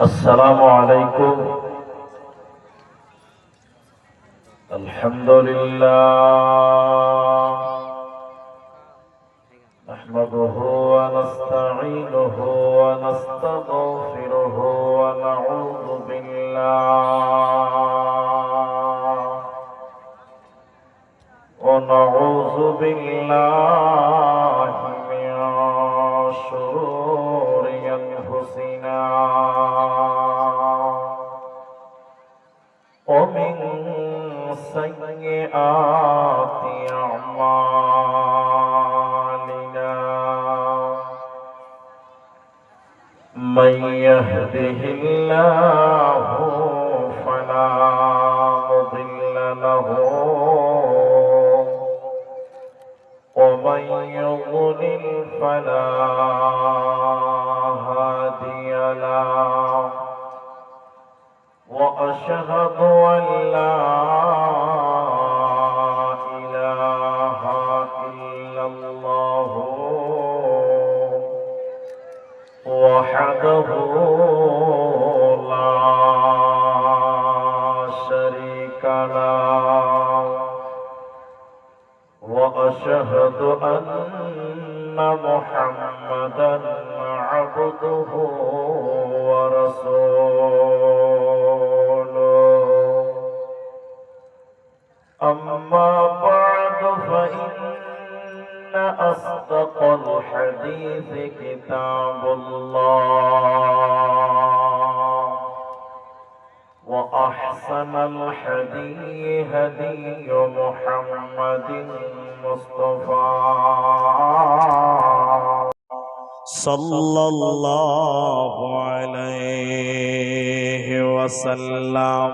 السلام عليكم. الحمد لله. ومن يضلل فلا هادي له. وأشهد أن لا إله إلا الله. وحده وأشهد أن محمدا عبده ورسوله. أما بعد فإن أصدق الحديث كتاب الله. وأحسن الحدي هدي محمد مصطفى صلى الله عليه وسلم.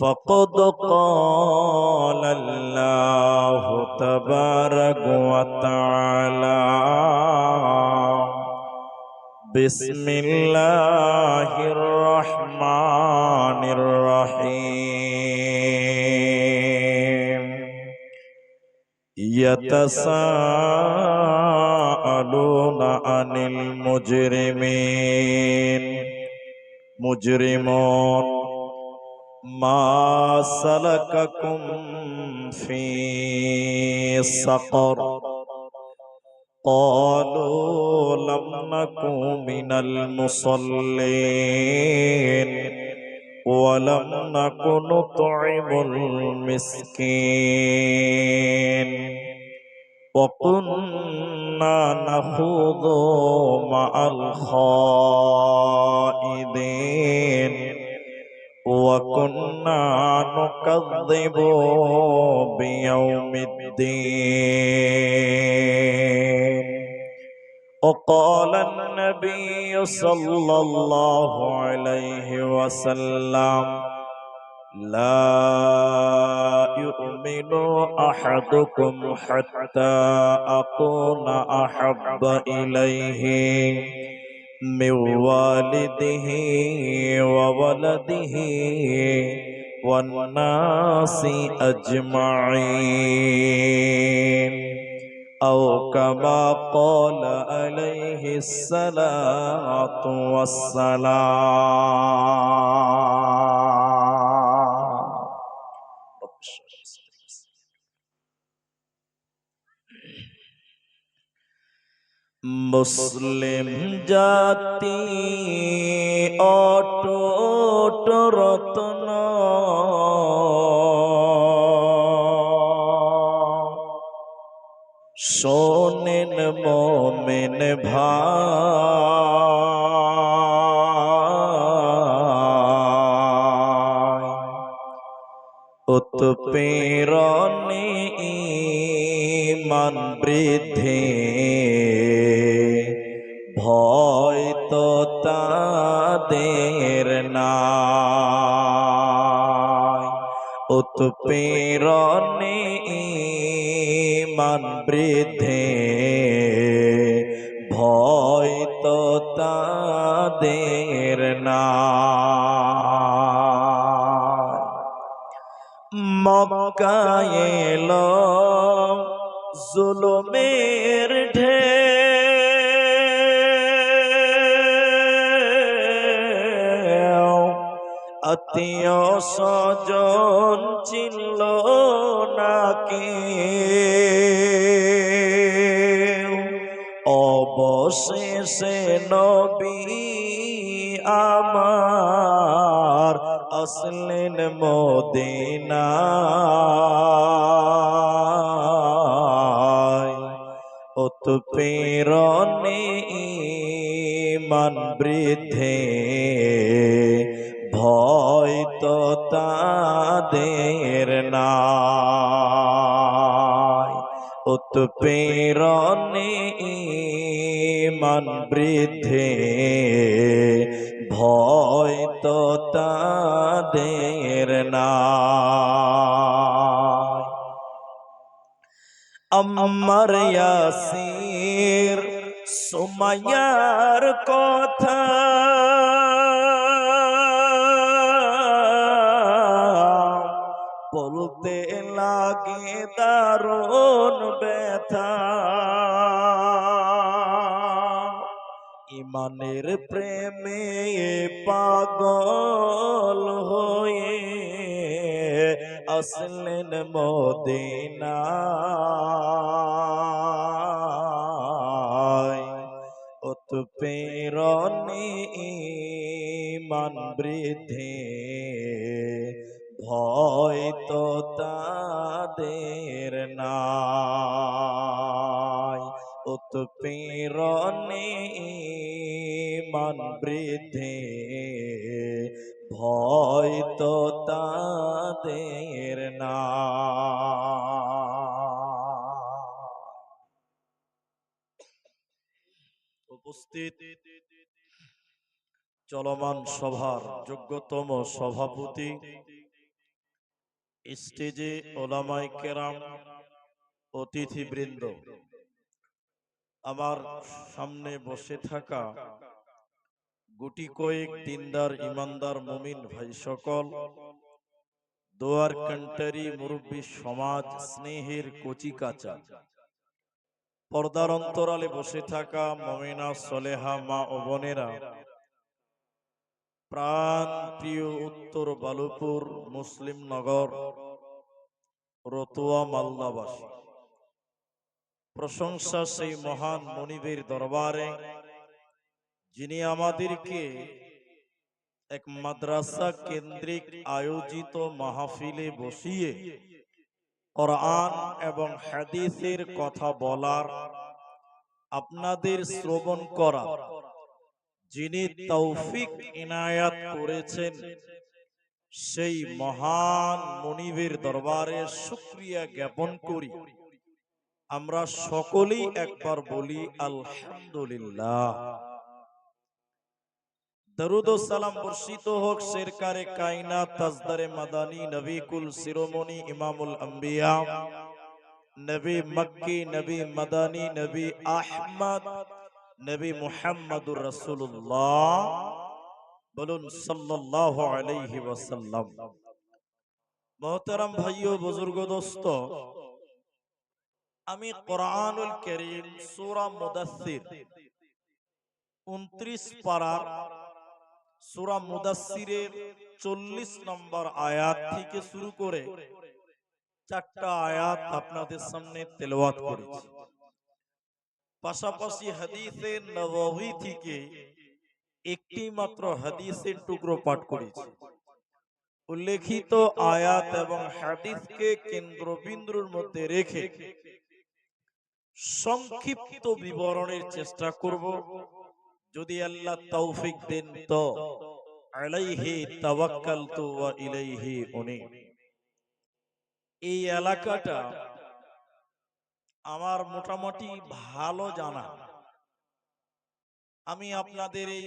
فقد قال الله تبارك وتعالى بسم الله الرحمن الرحيم. يتساءلون عن المجرمين مجرمون ما سلككم في سقر قالوا لم نكن من المصلين ولم نكن نطعم المسكين وكنا نخوض مع الخائضين وكنا نكذب بيوم الدين وقال النبي صلى الله عليه وسلم لا يؤمن أحدكم حتى أكون أحب إليه من والده وولده والناس أجمعين. أو كما قال عليه الصلاة والسلام. মুসলিম জাতি অটোট রত্ন। শোনেন মোমেন ভাই। উৎপীড়নে ইমান বৃদ্ধি। ভয় তো তাদের নাই। উৎপীড়নে ইমান বৃদ্ধি। ভয় তো তাদের নাই। মক্কায় এলো। জুলুমের ঢে আত্মীয় স্বজন চিনল নাকি অবশেষে নবী আমার আসলেন মদিনায় অত প্রেরণে মান বৃদ্ধে ভয় তো তাদের নাই। অত প্রেরণে মান বৃদ্ধে নাই। আমার ইয়াসির সুমাইয়ার কথা। বলতে লাগে দারুণ ব্যথা। ইমানের প্রেমে পাগল আসলেন মদিনায় অত প্রেরণে মান বৃদ্ধে। ভয় তো তাদের নাই। অত প্রেরণে মান বৃদ্ধে। ভয় তো তাদের না। উপস্থিত চলমান সভার যোগ্যতম সভাপতি, স্টেজে ওলামাই কেরাম, অতিথিবৃন্দ, আমার সামনে বসে থাকা গুটি কয়েক দিনদার ইমানদার মুমিন ভাই সকল দোয়ার কান্টারি মুরব্বী সমাজ স্নেহের কচি কাচা পর্দার অন্তরালে বসে থাকা মমিনা সলেহা মা ও বোনেরা। প্রাণ প্রিয় উত্তর বালুপুর মুসলিম নগর রতুয়া মালদাবাসী। প্রশংসা সেই মহান মনিবের দরবারে যিনি আমাদেরকে এক মাদ্রাসা কেন্দ্রিক আয়োজিত মাহফিলে বসিয়ে কোরআন এবং হাদিসের কথা বলার আপনাদের শ্রবণ করা। যিনি তৌফিক ইনায়াত করেছেন, সেই মহান মনিবের দরবারে শুক্রিয়া জ্ঞাপন করি। আমরা সকলেই একবার বলি, আলহামদুলিল্লাহ। দরুদ ও সালাম বর্ষিত হোক শেরকারে কায়না তাজদারে মাদানী নবী কুল শিরোমণি ইমামুল আম্বিয়া নবী মক্কি নবী মাদানী নবী আহমদ নবী মুহাম্মদুর রাসূলুল্লাহ বলুন সাল্লাল্লাহু আলাইহি ওয়াসাল্লাম। মোহতারাম ভাইও বুজুর্গ দোস্ত আমি কোরআনুল করিম সূরা মুদাসসির 29 পারার সূরা মুদাসসিরের 40 নম্বর আয়াত থেকে শুরু করে চারটা আয়াত আপনাদের সামনে তেলাওয়াত করেছি। পাশাপাশি হাদিসে নববী থেকে একটি মাত্র হাদিসের টুকরো পাঠ করেছি। উল্লেখিত আয়াত এবং হাদিসকে কেন্দ্রবিন্দুর মধ্যে রেখে সংক্ষিপ্ত বিবরণের চেষ্টা করব। যদি আল্লাহ তৌফিক দেন তো আলাইহি তাওয়াক্কালতু ওয়া ইলাইহি উনি। এই এলাকাটা আমার মোটামুটি ভালো জানা। আমি আপনাদের এই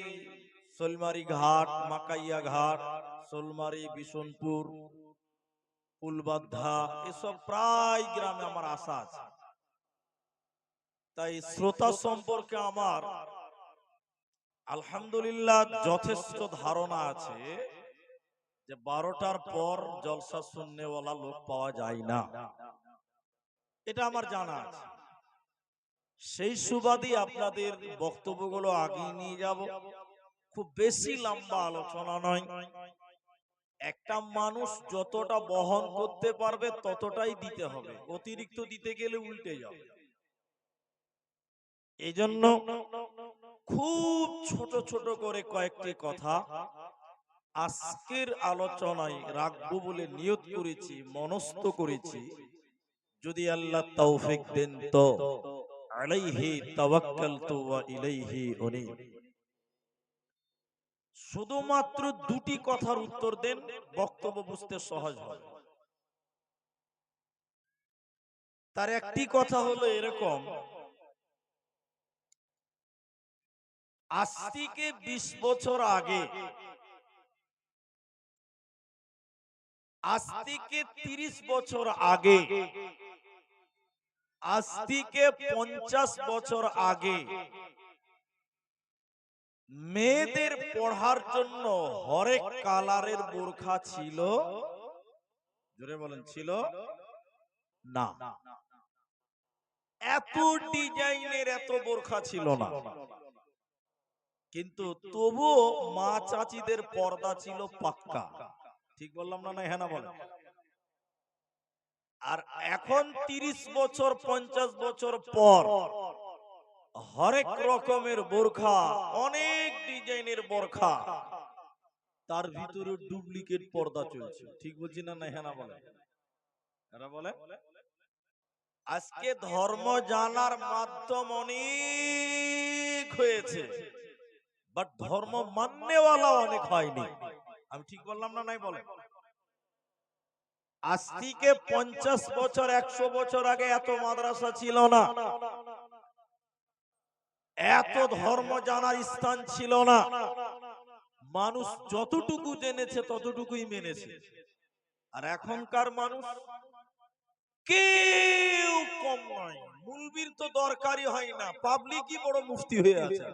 সোলমারি ঘাট, মাকাইয়া ঘাট, সোলমারি বিশনপুর কুলবাদ্ধা এসব প্রায় গ্রামে আমার আশা আছে। তাই শ্রোতা সম্পর্কে আমার আলহামদুলিল্লাহ, যথেষ্ট ধারণা আছে যে বারোটার পর জলসা শূন্যওয়ালা লোক পাওয়া যায় না। এটা আমার জানা আছে। সেই সুবাদে আপনাদের বক্তব্যগুলো আগিয়ে নিয়ে যাব। খুব বেশি লম্বা আলোচনা নয়। একটা মানুষ যতটা বহন করতে পারবে ততটাই দিতে হবে। অতিরিক্ত দিতে গেলে উল্টে যাবে। এই জন্য খুব ছোট ছোট করে কয়েকটি কথা আজকের আলোচনায় রাখব বলে নিয়ত করেছি, মনস্থ করেছি। যদি আল্লাহ তৌফিক দেন তো। শুধুমাত্র দুটি কথার উত্তর দেন, বক্তব্য বুঝতে সহজ হবে তার একটি কথা হলো এরকম আজ থেকে বিশ বছর আগে। আজ থেকে তিরিশ বছর আগে। আজ থেকে পঞ্চাশ বছর আগে। মেয়েদের পড়ার জন্য হরেক কালারের বোরখা ছিল? জোরে বলেন ছিল? না। এত ডিজাইনের এত বোরখা ছিল না। কিন্তু তবুও মা চাচিদের পর্দা ছিল পাক্কা। ঠিক বললাম না না হ্যাঁ না আর এখন তিরিশ বছর পঞ্চাশ বছর পর হরেক রকমের বোরখা অনেক ডিজাইনের বোরখা তার ভিতরে ডুপ্লিকেট পর্দা চলছে। ঠিক বলছি না না হ্যাঁ বলে? এরা বলে? আজকে ধর্ম জানার মাধ্যম অনেক হয়েছে। বাট ধর্ম মাননেওয়ালা অনেক হয়নি। আমি ঠিক বললাম না নাই বলে? আজ থেকে পঞ্চাশ বছর একশো বছর আগে এত মাদ্রাসা ছিল না। এত ধর্ম জানার স্থান ছিল না। মানুষ যতটুকু জেনেছে ততটুকুই মেনেছে। আর এখনকার মানুষ কেউ কম নয়। মুলবির তো দরকারই হয় না। পাবলিকই বড় মুফতি হয়ে আছে।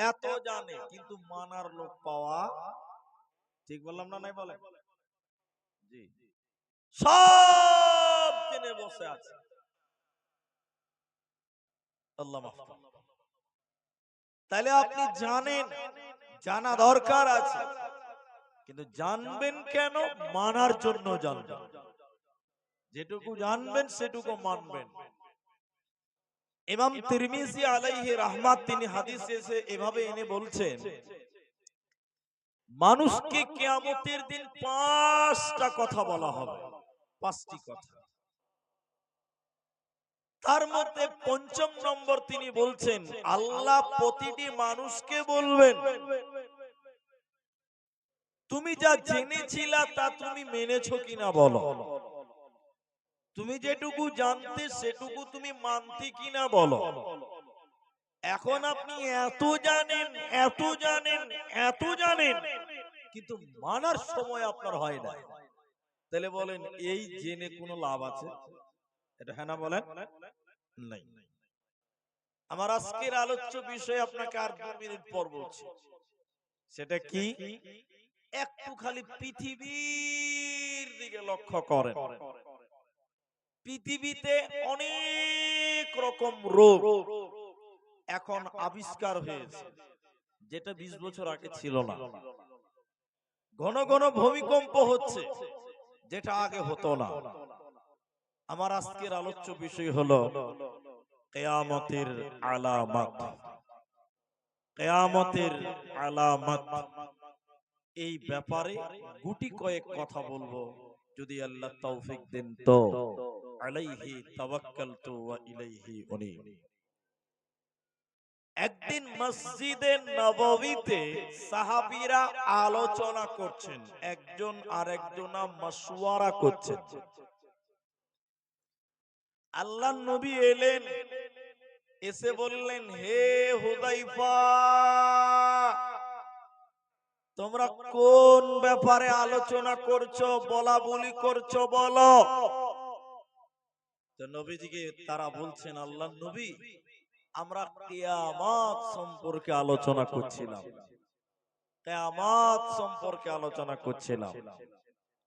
এত জানে কিন্তু মানার লোক পাওয়া ঠিক বললাম না নাই বলে জি। সব জেনে বসে আছে। আল্লাহ তাহলে আপনি জানেন জানা দরকার আছে। কিন্তু জানবেন কেন মানার জন্য জানবেন। যেটুকু জানবেন সেটুকু মানবেন। ইমাম তিরমিজি আলাইহি রাহমাত তিনি হাদিসে এসে এভাবে এনে বলছেন মানুষকে কিয়ামতের দিন পাঁচটা কথা বলা হবে। পাঁচটি কথা। তার মধ্যে পঞ্চম নম্বর তিনি বলছেন আল্লাহ প্রতিটি মানুষকে বলবেন তুমি যা জেনেছিলা তা তুমি মেনেছো কিনা বলো? তুমি যেটুকু জানতে সেটুকু তুমি মানতে কিনা বলো? এখন আপনি এত জানেন এত জানেন এত জানেন, কিন্তু মানার সময় আপনার হয় না। তাহলে বলেন, এই জেনে কোনো লাভ আছে? এটা হ্যাঁ না বলেন? নাই। আমার আজকের আলোচ্য বিষয় আপনাকে আর দু মিনিট পর বলছি। সেটা কি? একটু খালি পৃথিবীর দিকে লক্ষ্য করেন। পৃথিবীতে অনেক রকম রোগ এখন আবিষ্কার হয়েছে, যেটা বিশ বছর আগে ছিল না। ঘন ঘন ভূমিকম্প হচ্ছে, যেটা আগে হতো না। আমার আজকের আলোচ্য বিষয় হলো, কেয়ামতের আলামত। কেয়ামতের আলামত। এই ব্যাপারে গুটি কয়েক কথা বলব, যদি আল্লাহ তৌফিক দেন তো। আলাইহি তাওয়াক্কালতু ওয়া ইলাইহি উনীব। একদিন মসজিদে নববীতে সাহাবীরা আলোচনা করছেন, একজন আরেকজনা মাসওয়ারা করছেন। আল্লাহ নবী এলেন, এসে বললেন, হে হুদাইফা, তোমরা কোন ব্যাপারে আলোচনা করছ বলা বলি করছ বলো? তো নবীজিকে তারা বলছেন, আল্লাহ নবী, আমরা কিয়ামত সম্পর্কে আলোচনা করছিলাম। কিয়ামত সম্পর্কে আলোচনা করছিলাম।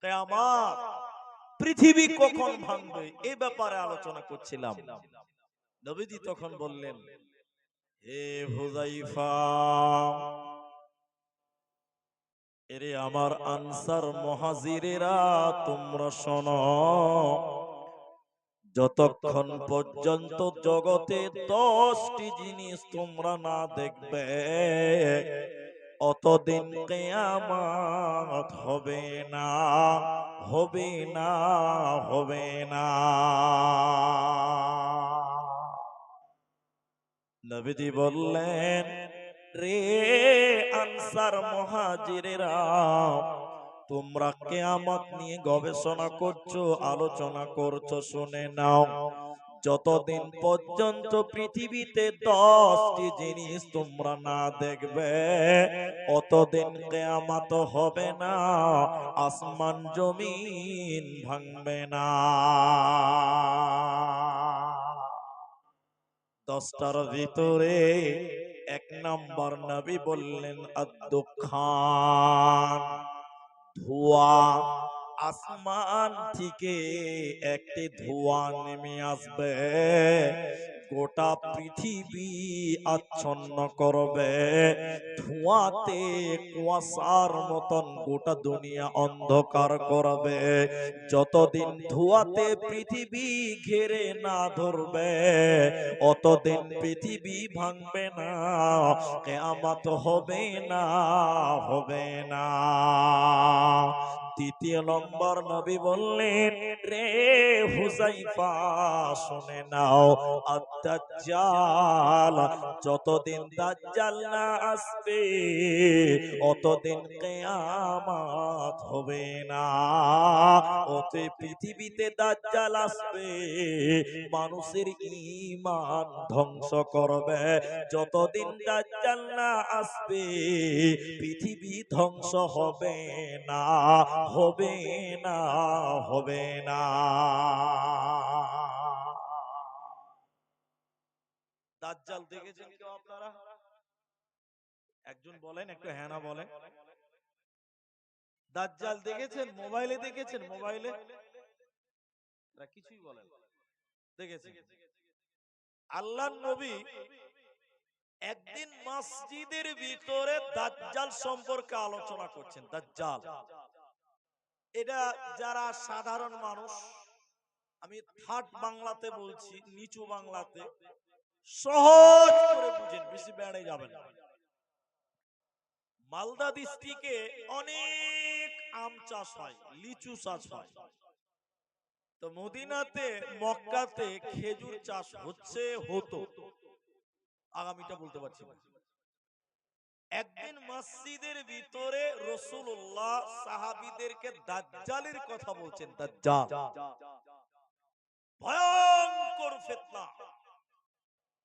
কিয়ামত পৃথিবী কখন ভাঙবে এ ব্যাপারে আলোচনা করছিলাম। নবীজি তখন বললেন, হে হুজাইফা এরে আমার আনসার মহাজিরেরা, তোমরা শোনো যতক্ষণ পর্যন্ত জগতে দশটি জিনিস তোমরা না দেখবে অতদিন কেয়ামত হবে না হবে না হবে না। নবীজি বললেন রে আনসার মহাজিরেরা তোমরা কেয়ামত নিয়ে গবেষণা করছ, আলোচনা করছ, শুনে নাও। যতদিন পর্যন্ত পৃথিবীতে দশটি জিনিস তোমরা না দেখবে, অতদিন কেয়ামত হবে না, আসমান জমিন ভাঙবে না। দশটার ভিতরে এক নম্বর নবী বললেন আদুখান ধোয়া আসমান থেকে একটি ধোঁয়া নেমে আসবে। গোটা পৃথিবী আচ্ছন্ন করবে। ধোঁয়াতে কুয়াশার মতন গোটা দুনিয়া অন্ধকার করবে। যতদিন ধোঁয়াতে পৃথিবী ঘেরে না ধরবে, অতদিন পৃথিবী ভাঙবে না। কেয়ামত হবে না হবে না। দ্বিতীয় নম্বর নবী বললেন, রে হুজাইফা শুনে নাও আদাজ্জাল যতদিন দাজ্জাল না আসবে, অতদিন কেয়ামত হবে না। ওতে পৃথিবীতে দাজ্জাল আসবে, মানুষের ঈমান ধ্বংস করবে। যতদিন দাজ্জাল না আসবে, পৃথিবী ধ্বংস হবে না। হবে না হবে না। দাজ্জাল দেখেছেন কেউ আপনারা? একজন বলেন, একটু হ্যাঁ না বলেন। দাজ্জাল দেখেছেন? মোবাইলে দেখেছেন? মোবাইলে? কিছুই বলেন। দেখেছেন। আল্লাহ নবী একদিন মসজিদের ভিতরে দাজ্জাল সম্পর্কে আলোচনা করছেন, দাজ্জাল। এটা যারা সাধারণ মানুষ আমি থার্ড বাংলাতে বলছি নিচু বাংলাতে। সহজ করে বুঝেন বেশি বেড়ে যাবেন মালদা ডিস্ট্রিক্টে অনেক আম চাষ হয় লিচু চাষ হয়। তো মদিনাতে মক্কাতে খেজুর চাষ হচ্ছে হতো। আগামীটা বলতে পারছি না। একদিন মসজিদের ভিতরে রসুল্লাহ সাহাবিদেরকে দাজ্জালের কথা বলছেন, দাজ্জাল। ভয়ঙ্কর ফেতনা।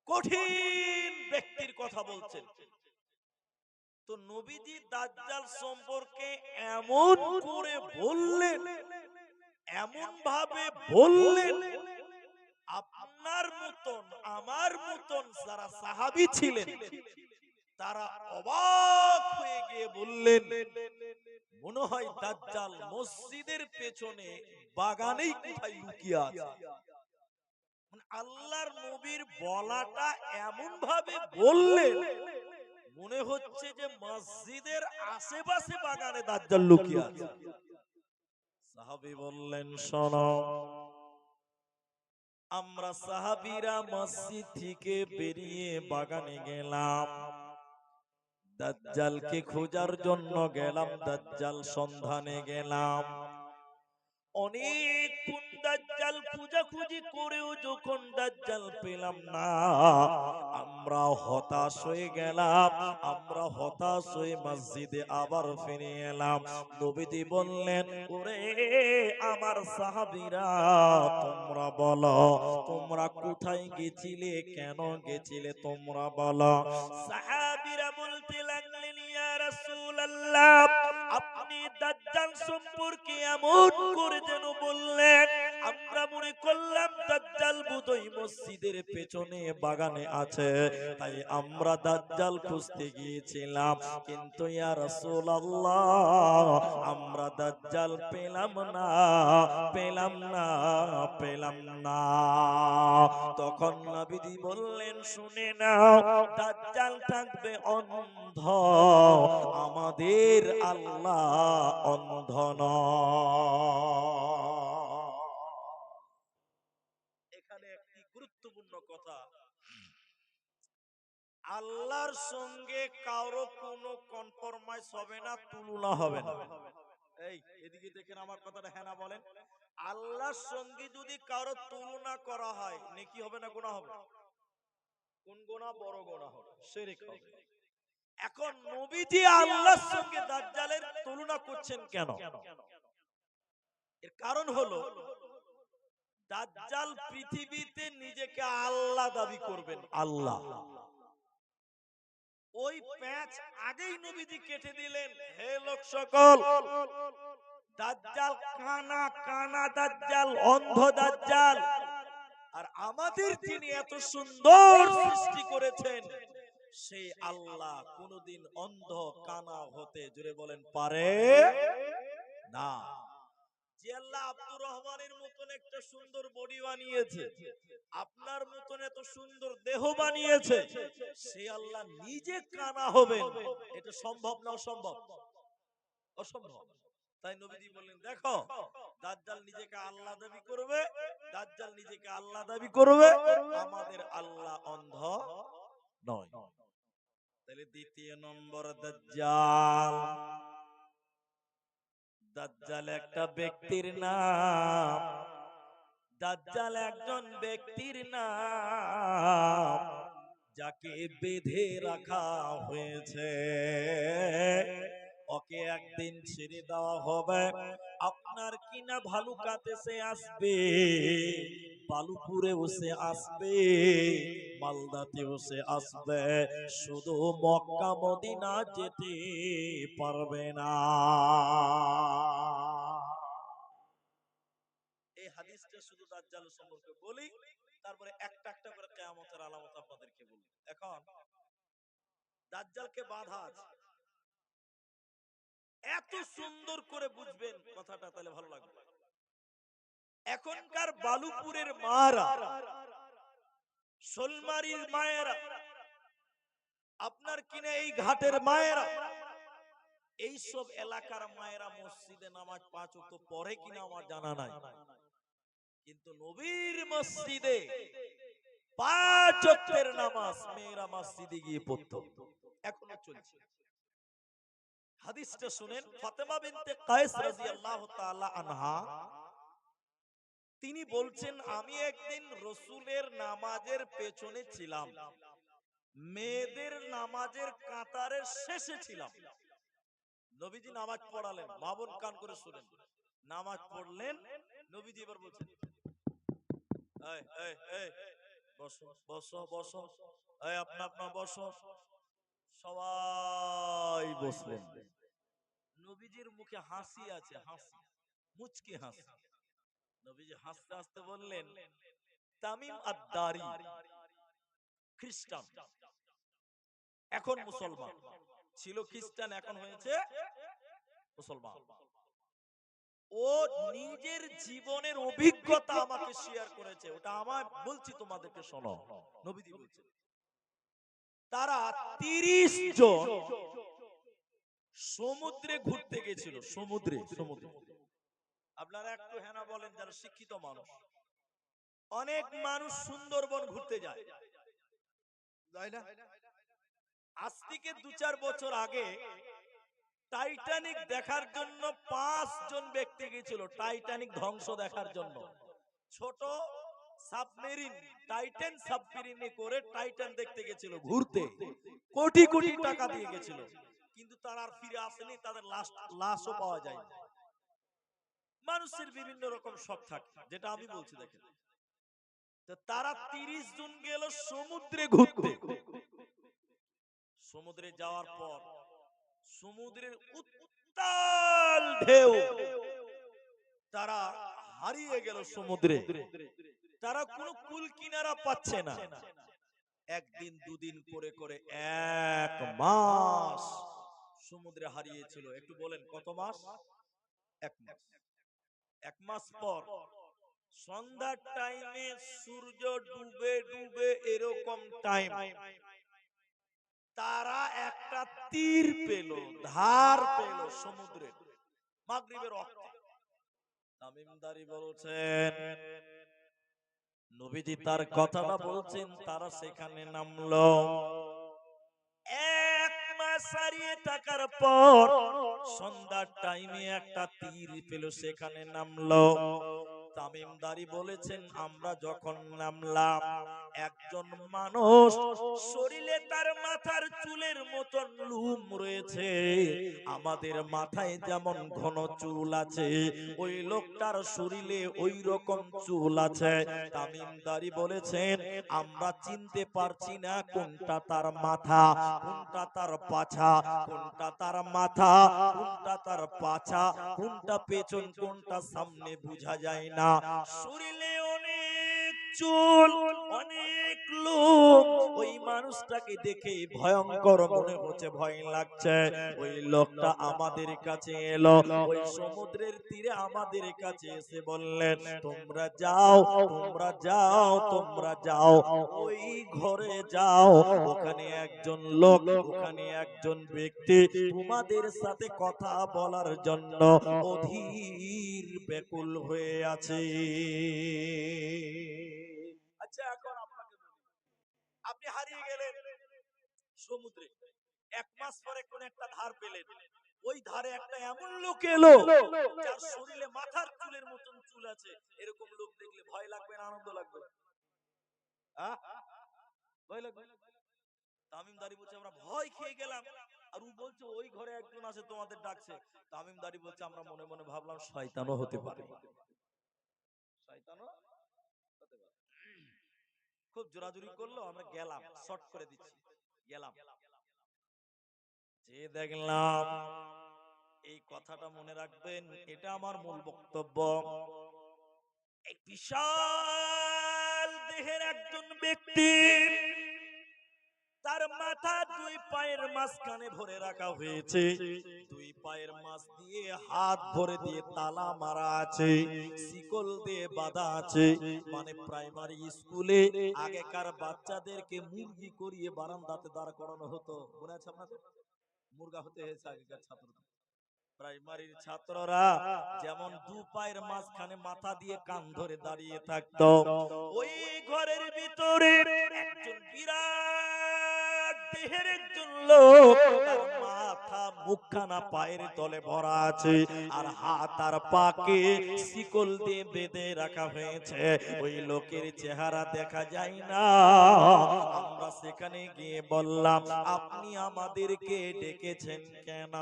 কঠিন ব্যক্তির কথা বলছেন। তো নবীজি দাজ্জাল সম্পর্কে এমন করে বললেন, এমন ভাবে বললেন, আপনার মতন, আমার মতন যারা সাহাবি ছিলেন তারা অবাক হয়ে গিয়ে বললেন, মনে হয় দাজ্জাল মসজিদের পেছনে বাগানেই কোথায় লুকিয়ে আছে। মানে আল্লাহর নবীর বলাটা এমন ভাবে বললেন, মনে হচ্ছে যে মসজিদের আশেপাশে বাগানে দাজ্জাল লুকিয়ে আছে। সাহাবী বললেন, শোনো, আমরা সাহাবীরা মসজিদ থেকে বেরিয়ে বাগানে গেলাম। দাজ্জালকে খোঁজার জন্য গেলাম দাজ্জাল সন্ধানে গেলাম। অনেক দাজ্জাল খোঁজাখুঁজি করেও যখন দাজ্জাল পেলাম না, আমরা হতাশ হয়ে গেলাম, আমরা হতাশ হয়ে মসজিদে আবার ফিরে এলাম। নবীজি বললেন, ওরে আমার সাহাবীরা, তোমরা বলো, তোমরা কোথায় গেছিলে, কেন গেছিলে তোমরা বলো? সাহাবীরা বলতে লাগলেন, ইয়া রাসূলুল্লাহ, আপনি দাজ্জাল সম্পর্কে এমন করে যেন বললেন আমরা মনে করলাম দাজ্জাল বোধহয় মসজিদের পেছনে বাগানে আছে। তাই আমরা দাজ্জাল খুঁজতে গিয়েছিলাম। কিন্তু ইয়া রাসূলুল্লাহ, আমরা দাজ্জাল পেলাম না পেলাম না পেলাম না। তখন নবীজি বললেন, শুনে নাও, দাজ্জাল থাকবে অন্ধ। আমাদের আল্লাহ অন্ধ নয়। এখানে একটি গুরুত্বপূর্ণ কথা আল্লাহর সঙ্গে কারও কোনো কনফরমাইজ হবে না, তুলনা হবে না। এই, এদিকে দেখেন আমার কথাটা হ্যাঁ না বলেন। আল্লাহর সঙ্গে যদি কারও তুলনা করা হয়, নেকি হবে না গোনা হবে? কোন গোনা বড় গোনা হবে, শিরক হবে। এখন নবীজি আল্লাহর সঙ্গে দাজ্জালের তুলনা করছেন কেন? এর কারণ হলো, দাজ্জাল পৃথিবীতে নিজেকে আল্লাহ দাবি করবেন, আল্লাহ। ওই প্যাচ আগেই নবীজি কেটে দিলেন। হে লোক সকল, দাজ্জাল কানা কানা দাজ্জাল, অন্ধ দাজ্জাল। আর আমাদের যিনি এত সুন্দর সৃষ্টি করেছেন, সেই আল্লাহ কোনদিন অন্ধ, কানা হতে জুড়ে বলেন, পারে না। আব্দুর রহমানের মতন একটা সুন্দর বডি বানিয়েছে, আপনার মতন এত সুন্দর দেহ বানিয়েছে এটা সম্ভব তাই নবীজি বললেন, দেখো, দাজ্জাল নিজেকে আল্লাহ দাবি করবে, দাজ্জাল নিজেকে আল্লাহ দাবি করবে, আমাদের আল্লাহ অন্ধ নয়। তাহলে দ্বিতীয় নম্বর দাজ্জাল। দাজ্জাল একটা ব্যক্তির নাম। দাজ্জাল একজন ব্যক্তির নাম যাকে বেঁধে রাখা হয়েছে। ওকে একদিন ছেড়ে দেওয়া হবে। আপনার কিনা ভালুকাতে সে আসবে, বালুপুরেও সে আসবে, মালদাতেও সে আসবে। শুধু মক্কা, মদিনা যেতে পারবে না। এই হাদিসটা শুধু দাজ্জাল সম্পর্কে বলি, তারপরে একটা একটা করে কেয়ামতের আলামত আপনাদেরকে বলি। এখন দাজ্জালকে বাধা আছে। এত সুন্দর করে বুঝবেন কথাটা তাহলে ভালো লাগবে। এখনকার বালুপুরের মারা সোলমারির মায়েরা আপনার কিনে এই ঘাটের মায়েরা এই সব এলাকার মায়েরা মসজিদে নামাজ পাঁচ তো পরে কিনা আমার জানা নাই। কিন্তু নবীর মসজিদে পাঁচ নামাজ মেয়েরা মসজিদে গিয়ে পড়তো। এখনও চলছে। হাদিসটা শুনেন ফাতেমা বিনতে কায়েস রাদিয়াল্লাহু তাআলা আনহা তিনি বলছেন আমি একদিন রসুলের নামাজের পেছনে ছিলাম। মেয়েদের নামাজের কাতারের শেষে ছিলাম। নবীজি নামাজ পড়ালেন মামুন কান করে শুনেন। নামাজ পড়লেন নবীজি এবার বলছেন বসো বসো বসো আপনা আপনা বসো। সবাই বসলেন। নবীজির মুখে হাসি আছে হাসি মুচকি হাসি। নবীজি হাসতে হাসতে বললেন তামিম আদ্দারি খ্রিস্টান। এখন মুসলমান। ছিল খ্রিস্টান এখন হয়েছে মুসলমান। ও নিজের জীবনের অভিজ্ঞতা আমাকে শেয়ার করেছে। ওটা আমার বলছি তোমাদেরকে শোনো নবীজি বলছে তারা তিরিশ জন সমুদ্রে ঘুরতে গেছিল, সমুদ্রে সমুদ্রে। আপনারা একটু হেনা বলেন, যারা শিক্ষিত মানুষ। অনেক মানুষ সুন্দরবন ঘুরতে যায়। আজ থেকে দু চার বছর আগে টাইটানিক দেখার জন্য পাঁচ জন ব্যক্তি গেছিল টাইটানিক ধ্বংস দেখার জন্য। ছোট সাবমেরিন টাইটান সাবমেরিনে করে টাইটান দেখতে গেছিল ঘুরতে। কোটি কোটি টাকা দিয়ে গেছিল। কিন্তু তারা আর ফিরে আসেনি তাদের লাশ লাশও পাওয়া মানুষের বিভিন্ন রকম শখ থাকে যেটা আমি বলছি দেখেন। তারা তিরিশ জন গেল সমুদ্রে ঘুরতে। সমুদ্রে যাওয়ার পর সমুদ্রের উত্তাল ঢেউ। তারা হারিয়ে গেল সমুদ্রে। তারা কোনো কুল কিনারা পাচ্ছে না। একদিন দুদিন করে করে এক মাস সমুদ্রে হারিয়েছিল। একটু বলেন কত মাস? এক মাস। এক মাস পর সন্ধ্যার টাইমে সূর্য ডুবে ডুবে এরকম টাইম তারা একটা তীর পেল ধার পেল সমুদ্রের মাগরিবের রক্তে তামিমদারি বলছেন, নবীজি তার কথাটা বলছেন, তারা সেখানে নামলো। এক মাস হারিয়ে টাকার পর সন্ধ্যার টাইমে একটা তীর পেল, সেখানে নামলো। তামিমদারি বলেছেন আমরা যখন নামলাম একজন মানুষ শরীরে তার মাথার চুলের মতন লুম রয়েছে। আমাদের মাথায় যেমন ঘন চুল আছে ওই লোকটার শরীরে ওই রকম চুল আছে। তামিমদারি বলেছেন আমরা চিনতে পারছি না কোনটা তার মাথা কোনটা তার পাছা কোনটা তার মাথা কোনটা তার পাছা কোনটা পেছন কোনটা সামনে বোঝা যায় না। শরীরে অনেক চুল অনেক লোক ওই মানুষটাকে দেখে ভয়ঙ্কর মনে হচ্ছে, ভয় লাগছে। ওই লোকটা আমাদের কাছে এলো, ওই সমুদ্রের তীরে আমাদের কাছে এসে বললেন তোমরা যাও তোমরা যাও তোমরা যাও, ওই ঘরে যাও, ওখানে একজন লোক, ওখানে একজন ব্যক্তি তোমাদের সাথে কথা বলার জন্য অধীর ব্যাকুল হয়ে আছে। আচ্ছা এখন আপনাকে বলি। আপনি হারিয়ে গেলেন সমুদ্রে। এক মাস পরে কোন একটা ধার পেলেন। ওই ধারে একটা এমন লোক এলো যার শরীরে মাথার চুলের মতন চুল আছে। এরকম লোক দেখলে ভয় লাগবে না, আনন্দ লাগবে আহ? ভয় লাগবে তামিমদারি বলছে, আমরা ভয় খেয়ে গেলাম। আর ও বলছে, ওই ঘরে একজন আছে, তোমাদের ডাকছে। তামিমদারি বলছে, আমরা মনে মনে ভাবলাম, শয়তানও হতে পারে। শয়তানও? খুব জোরাজুরি করল আমরা গেলাম শর্ট করে দিচ্ছি গেলাম। যে দেখলাম এই কথাটা মনে রাখবেন এটা আমার মূল বক্তব্য। এই বিশাল দেহের একজন ব্যক্তি তার মাথা দুই পায়ের মাঝখানে ভরে রাখা হয়েছে। দুই পায়ের মাছ দিয়ে হাত ভরে দিয়ে তালা মারা আছে, শিকল দিয়ে বাঁধা আছে। মানে প্রাইমারি স্কুলে আগেকার বাচ্চাদেরকে মুরগি করিয়ে বারান্দাতে দাঁড় করানো হতো। মনে আছে আপনাদের? মুরগা হতে হয়েছে আগেকার ছাত্রদের প্রাইমারির ছাত্ররা যেমন দু পায়ের মাঝখানে মাথা দিয়ে কান ধরে দাঁড়িয়ে থাকতো, ওই ঘরের ভিতরে একজন বিরাট দেহের একজন লোক মাথা, মুখখানা, পায়ের তলে ভরা আছে, আর হাত আর পাকে শিকল দিয়ে বেঁধে রাখা হয়েছে। ওই লোকের চেহারা দেখা যায় না। আমরা সেখানে গিয়ে বললাম, আপনি আমাদেরকে ডেকেছেন কেন?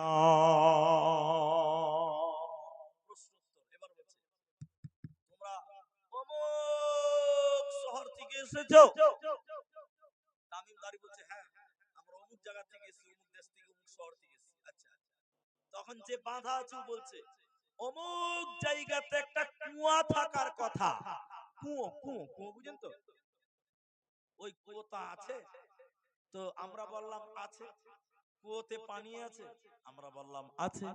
তোমরা শহর থেকে এসেছ তামিমদারি বলছে হ্যাঁ আমরা অমুক জায়গা থেকে এসেছি অমুক দেশ থেকে অমুক শহর থেকে আচ্ছা তখন যে বাধা বলছে, অমুক জায়গাতে একটা কুয়া থাকার কথা। কুয়ো কুয়ো কুয়ো বুঝেন তো? ওই কুয়োটা আছে। তো আমরা বললাম, আছে। কুয়োতে পানি আছে? আমরা বললাম, আছে।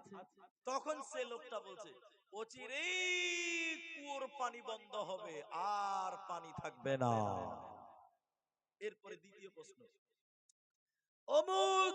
তখন সে লোকটা বলছে অচিরেই কুয়োর পানি বন্ধ হবে, আর পানি থাকবে না। এরপরে দ্বিতীয় প্রশ্ন, অমুক